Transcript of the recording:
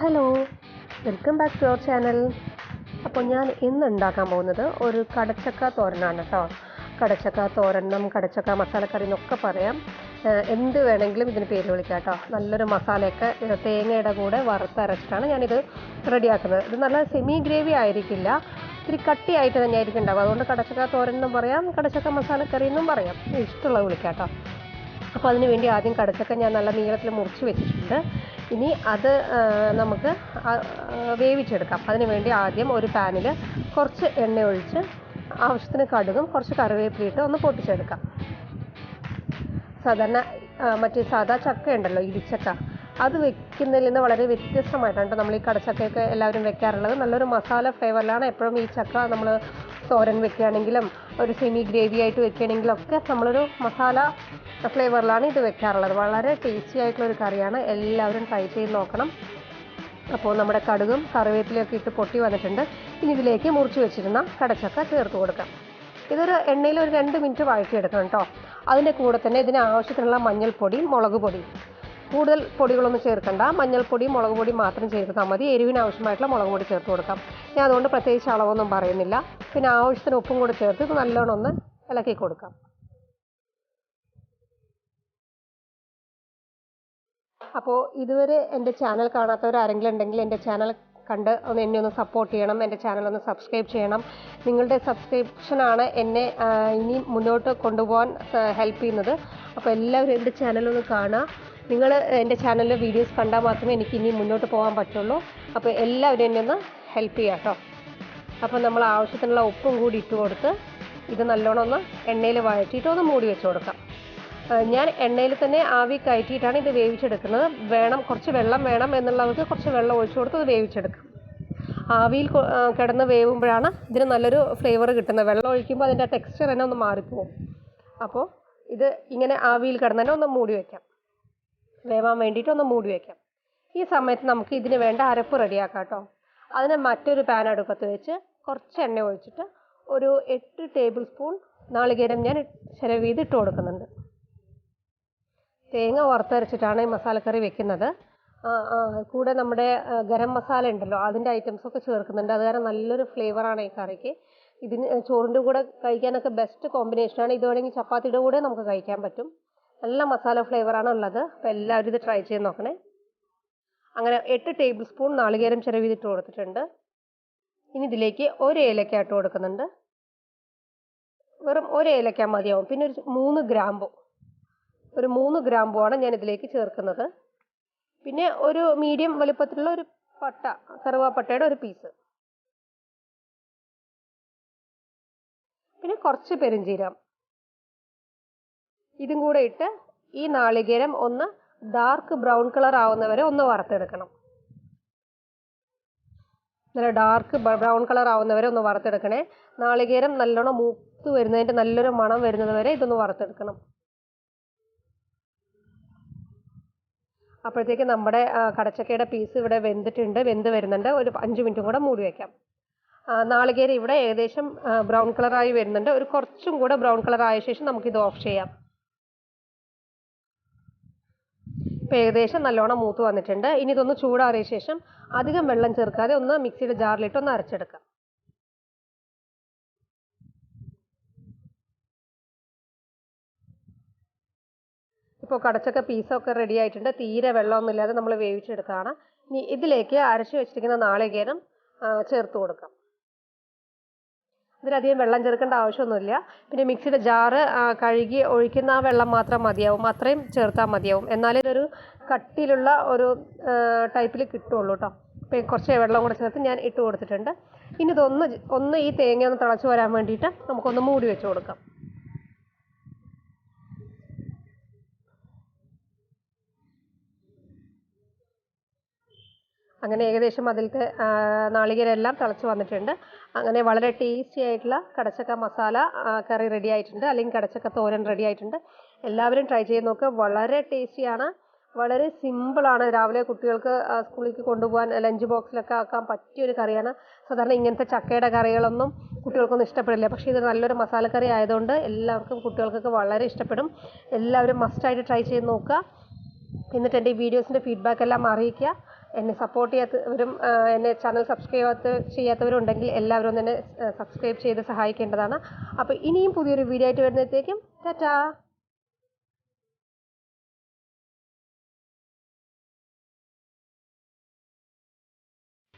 Hello welcome back to our channel അപ്പോൾ ഞാൻ ഇന്ന് ഉണ്ടാക്കാൻ പോകുന്നത് ഒരു കടച്ചക്ക തോരനാണ് കേട്ടോ. കടച്ചക്ക തോരണം കടച്ചക്ക മസാലക്കറി എന്നൊക്കെ പറയാം. എന്ത് വേണമെങ്കിലും ഇതിന് പേര് വിളിക്കാം കേട്ടോ. നല്ലൊരു മസാലയൊക്കെ തേങ്ങയുടെ കൂടെ വറുത്തരച്ചിട്ടാണ് ഞാനിത് റെഡിയാക്കുന്നത്. ഇത് നല്ല സെമി ഗ്രേവി ആയിരിക്കില്ല. ഇത്തിരി കട്ടിയായിട്ട് തന്നെ ആയിരിക്കും ഉണ്ടാവുക. അതുകൊണ്ട് കടച്ചക്ക തോരൻ എന്നും പറയാം കടച്ചക്ക മസാലക്കറി എന്നും പറയാം ഇഷ്ടമുള്ളത് വിളിക്കാം കേട്ടോ. അപ്പോൾ അതിന് വേണ്ടി ആദ്യം കടച്ചക്ക ഞാൻ നല്ല നീളത്തിൽ മുറിച്ച് വെച്ചിട്ടുണ്ട്. ഇനി അത് നമുക്ക് വേവിച്ചെടുക്കാം. അതിന് വേണ്ടി ആദ്യം ഒരു പാനിൽ കുറച്ച് എണ്ണ ഒഴിച്ച് ആവശ്യത്തിന് കടുകും കുറച്ച് കറിവേപ്പിലിട്ട് ഒന്ന് പൊട്ടിച്ചെടുക്കാം. സാധാരണ മറ്റേ സാധാ ചക്ക ഉണ്ടല്ലോ ഇടിച്ചക്ക. അത് വെക്കുന്നതിൽ നിന്ന് വളരെ വ്യത്യസ്തമായിട്ടാണ് ട്ടോ നമ്മൾ ഈ കടച്ചക്കയൊക്കെ എല്ലാവരും വെക്കാറുള്ളത്. നല്ലൊരു മസാല ഫ്ലേവറിലാണ് എപ്പോഴും ഈ ചക്ക നമ്മൾ തോരൻ വെക്കുകയാണെങ്കിലും ഒരു സെമി ഗ്രേവി ആയിട്ട് വെക്കുകയാണെങ്കിലും ഒക്കെ നമ്മളൊരു മസാല ഫ്ലേവറിലാണ് ഇത് വെക്കാറുള്ളത്. വളരെ ടേസ്റ്റി ആയിട്ടുള്ള ഒരു കറിയാണ്. എല്ലാവരും ട്രൈ ചെയ്ത് നോക്കണം. അപ്പോൾ നമ്മുടെ കടുകും കറിവേപ്പിലയൊക്കെ ഇട്ട് പൊട്ടി വന്നിട്ടുണ്ട്. ഇനി ഇതിലേക്ക് മുറിച്ച് വെച്ചിരുന്ന കടച്ചക്ക ചേർത്ത് കൊടുക്കാം. ഇതൊരു എണ്ണയിൽ ഒരു രണ്ട് മിനിറ്റ് വഴറ്റിയെടുക്കണം കേട്ടോ. അതിന്റെ കൂടെ തന്നെ ഇതിന് ആവശ്യത്തിനുള്ള മഞ്ഞൾപ്പൊടി മുളക് പൊടിയും. കൂടുതൽ പൊടികളൊന്നും ചേർക്കണ്ട. മഞ്ഞൾപ്പൊടി മുളക് പൊടി മാത്രം ചേർത്താൽ മതി. എരിവിന് ആവശ്യമായിട്ടുള്ള മുളക് പൊടി ചേർത്ത് കൊടുക്കാം. ഞാൻ അതുകൊണ്ട് പ്രത്യേകിച്ച് അളവൊന്നും പറയുന്നില്ല. പിന്നെ ആവശ്യത്തിന് ഉപ്പും കൂടി ചേർത്ത് ഇത് നല്ലോണം ഒന്ന് ഇളക്കി കൊടുക്കാം. അപ്പോൾ ഇതുവരെ എന്റെ ചാനൽ കാണാത്തവർ ആരെങ്കിലും ഉണ്ടെങ്കിൽ എന്റെ ചാനൽ കണ്ട് ഒന്ന് എന്നെ ഒന്ന് സപ്പോർട്ട് ചെയ്യണം. എന്റെ ചാനൽ ഒന്ന് സബ്സ്ക്രൈബ് ചെയ്യണം. നിങ്ങളുടെ സബ്സ്ക്രിപ്ഷനാണ് എന്നെ ഇനി മുന്നോട്ട് കൊണ്ടുപോകാൻ ഹെൽപ്പ് ചെയ്യുന്നത്. അപ്പോൾ എല്ലാവരും എന്റെ ചാനലൊന്ന് കാണുക. നിങ്ങൾ എന്റെ ചാനലിലെ വീഡിയോസ് കണ്ടാൽ മാത്രമേ എനിക്ക് ഇനി മുന്നോട്ട് പോകാൻ പറ്റുള്ളൂ. അപ്പോൾ എല്ലാവരും എന്നെ ഒന്ന് ഹെൽപ്പ് ചെയ്യാം കേട്ടോ അപ്പോൾ നമ്മൾ ആവശ്യത്തിനുള്ള ഉപ്പും കൂടി ഇട്ട് കൊടുത്ത് ഇത് നല്ലോണം ഒന്ന് എണ്ണയിൽ വഴറ്റിയിട്ട് ഒന്ന് മൂടി വെച്ച് കൊടുക്കാം. ഞാൻ എണ്ണയിൽ തന്നെ ആവി കയറ്റിയിട്ടാണ് ഇത് വേവിച്ചെടുക്കുന്നത്. വേണം കുറച്ച് വെള്ളം വേണം എന്നുള്ളവർക്ക് കുറച്ച് വെള്ളം ഒഴിച്ചു കൊടുത്ത് അത് വേവിച്ചെടുക്കാം. ആവിയിൽ കിടന്ന് വേവുമ്പോഴാണ് ഇതിന് നല്ലൊരു ഫ്ലേവർ കിട്ടുന്നത്. വെള്ളം ഒഴിക്കുമ്പോൾ അതിന്റെ ടെക്സ്ചർ തന്നെ ഒന്ന് മാറിപ്പോവും. അപ്പോൾ ഇത് ഇങ്ങനെ ആവിയിൽ കിടന്ന് തന്നെ ഒന്ന് മൂടി വയ്ക്കാം വേവാൻ വേണ്ടിയിട്ട് ഒന്ന് മൂടി വയ്ക്കാം ഈ സമയത്ത് നമുക്ക് ഇതിന് വേണ്ട അരപ്പ് റെഡിയാക്കാം കേട്ടോ. അതിന് മറ്റൊരു പാൻ അടുപ്പത്ത് വെച്ച് കുറച്ച് എണ്ണ ഒഴിച്ചിട്ട് ഒരു എട്ട് ടേബിൾ സ്പൂൺ നാളികേരം ഞാൻ ചിലവ് ചെയ്ത് ഇട്ട് കൊടുക്കുന്നുണ്ട്. തേങ്ങ വറുത്തരച്ചിട്ടാണ് ഈ മസാലക്കറി വെക്കുന്നത്. കൂടെ നമ്മുടെ ഗരം മസാല ഉണ്ടല്ലോ അതിന്റെ ഐറ്റംസൊക്കെ ചേർക്കുന്നുണ്ട്. അത് കാരണം നല്ലൊരു ഫ്ലേവറാണ് ഈ കറിക്ക്. ഇതിന് ചോറിന്റെ കൂടെ കഴിക്കാനൊക്കെ ബെസ്റ്റ് കോമ്പിനേഷനാണ് ഇത് വേണമെങ്കിൽ ചപ്പാത്തിയുടെ കൂടെ നമുക്ക് കഴിക്കാൻ പറ്റും. നല്ല മസാല ഫ്ലേവറാണ് ഉള്ളത്. അപ്പോൾ എല്ലാവരും ഇത് ട്രൈ ചെയ്ത് നോക്കണേ. അങ്ങനെ എട്ട് ടേബിൾ സ്പൂൺ നാളികേരം ചിരവിതിട്ട് കൊടുത്തിട്ടുണ്ട്. ഇനി ഇതിലേക്ക് ഒരു ഏലക്ക ഇട്ട് കൊടുക്കുന്നുണ്ട്. വെറും ഒരു ഏലക്ക മതിയാവും. പിന്നെ ഒരു മൂന്ന് ഗ്രാമ്പു. ഒരു മൂന്ന് ഗ്രാമ്പുമാണ് ഞാൻ ഇതിലേക്ക് ചേർക്കുന്നത്. പിന്നെ ഒരു മീഡിയം വലുപ്പത്തിലുള്ള ഒരു പട്ട കറുവാപ്പട്ടയുടെ ഒരു പീസ് പിന്നെ കുറച്ച് പെരുംജീരം ഇതും കൂടെ ഇട്ട് ഈ നാളികേരം ഒന്ന് ഡാർക്ക് ബ്രൗൺ കളർ ആവുന്നവരെ ഒന്ന് വറുത്തെടുക്കണം. നല്ല ഡാർക്ക് ബ്രൗൺ കളർ ആവുന്നവരെ ഒന്ന് വറുത്തെടുക്കണേ. നാളികേരം നല്ലോണം മൂത്ത് വരുന്നതിന്റെ നല്ലൊരു മണം വരുന്നത് വരെ ഇതൊന്ന് വറുത്തെടുക്കണം. അപ്പോഴത്തേക്ക് നമ്മുടെ കടച്ചക്കയുടെ പീസ് ഇവിടെ വെന്തിട്ടുണ്ട്. വെന്ത് വരുന്നുണ്ട്. ഒരു അഞ്ച് മിനിറ്റും കൂടെ മൂടി വയ്ക്കാം നാളികേരം ഇവിടെ ഏകദേശം ബ്രൗൺ കളറായി വരുന്നുണ്ട്. ഒരു കുറച്ചും കൂടെ ബ്രൗൺ കളർ ആയ ശേഷം നമുക്കിത് ഓഫ് ചെയ്യാം. ഇപ്പം ഏകദേശം നല്ലോണം മൂത്ത് വന്നിട്ടുണ്ട്. ഇനി ഇതൊന്ന് ചൂടാറിയ ശേഷം അധികം വെള്ളം ചേർക്കാതെ ഒന്ന് മിക്സിയുടെ ജാറിലിട്ട് ഒന്ന് അരച്ചെടുക്കാം. ഇപ്പോൾ കടച്ചക്ക പീസൊക്കെ റെഡി ആയിട്ടുണ്ട്. തീരെ വെള്ളമൊന്നുമില്ലാതെ നമ്മൾ വേവിച്ചെടുക്കുകയാണ്. ഇനി ഇതിലേക്ക് അരച്ച് വെച്ചിരിക്കുന്ന നാളികേരം ചേർത്ത് കൊടുക്കാം. ഇതിലധികം വെള്ളം ചേർക്കേണ്ട ആവശ്യമൊന്നുമില്ല. പിന്നെ മിക്സിയുടെ ജാറ് കഴുകി ഒഴിക്കുന്ന ആ വെള്ളം മാത്രം മതിയാവും. അത്രയും ചേർത്താൽ മതിയാവും. എന്നാലേ ഇതൊരു കട്ടിയിലുള്ള ഒരു ടൈപ്പിൽ കിട്ടുള്ളൂ കേട്ടോ അപ്പോൾ കുറച്ച് വെള്ളം കൂടെ ചേർത്ത് ഞാൻ ഇട്ട് കൊടുത്തിട്ടുണ്ട്. ഇനി ഇതൊന്ന് ഒന്ന് ഈ തേങ്ങ ഒന്ന് തിളച്ച് വരാൻ വേണ്ടിയിട്ട് നമുക്കൊന്ന് മൂടി വെച്ച് കൊടുക്കാം. അങ്ങനെ ഏകദേശം അതിലത്തെ നാളികേരം എല്ലാം തിളച്ച് വന്നിട്ടുണ്ട്. അങ്ങനെ വളരെ ടേസ്റ്റി ആയിട്ടുള്ള കടച്ചക്ക മസാല കറി റെഡി ആയിട്ടുണ്ട്. അല്ലെങ്കിൽ കടച്ചക്ക തോരൻ റെഡി ആയിട്ടുണ്ട്. എല്ലാവരും ട്രൈ ചെയ്ത് നോക്കുക വളരെ ടേസ്റ്റിയാണ് വളരെ സിമ്പിളാണ് രാവിലെ കുട്ടികൾക്ക് സ്കൂളിൽ കൊണ്ടുപോകാൻ ലഞ്ച് ബോക്സിലൊക്കെ ആക്കാൻ പറ്റിയൊരു കറിയാണ്. സാധാരണ ഇങ്ങനത്തെ ചക്കയുടെ കറികളൊന്നും കുട്ടികൾക്കൊന്നും ഇഷ്ടപ്പെടില്ല. പക്ഷേ ഇത് നല്ലൊരു മസാലക്കറി ആയതുകൊണ്ട് എല്ലാവർക്കും കുട്ടികൾക്കൊക്കെ വളരെ ഇഷ്ടപ്പെടും. എല്ലാവരും മസ്റ്റായിട്ട് ട്രൈ ചെയ്ത് നോക്കുക. എന്നിട്ട് എന്റെ ഈ വീഡിയോസിന്റെ ഫീഡ്ബാക്ക് എല്ലാം അറിയിക്കുക. എന്നെ സപ്പോർട്ട് ചെയ്യാത്തവരും എന്നെ ചാനൽ സബ്സ്ക്രൈബ് ചെയ്യാത്ത ചെയ്യാത്തവരും ഉണ്ടെങ്കിൽ എല്ലാവരും ഒന്ന് എന്നെ സബ്സ്ക്രൈബ് ചെയ്ത് സഹായിക്കേണ്ടതാണ്. അപ്പോൾ ഇനിയും പുതിയൊരു വീഡിയോ ആയിട്ട് വരുന്നത്തേക്കും ടാറ്റാ!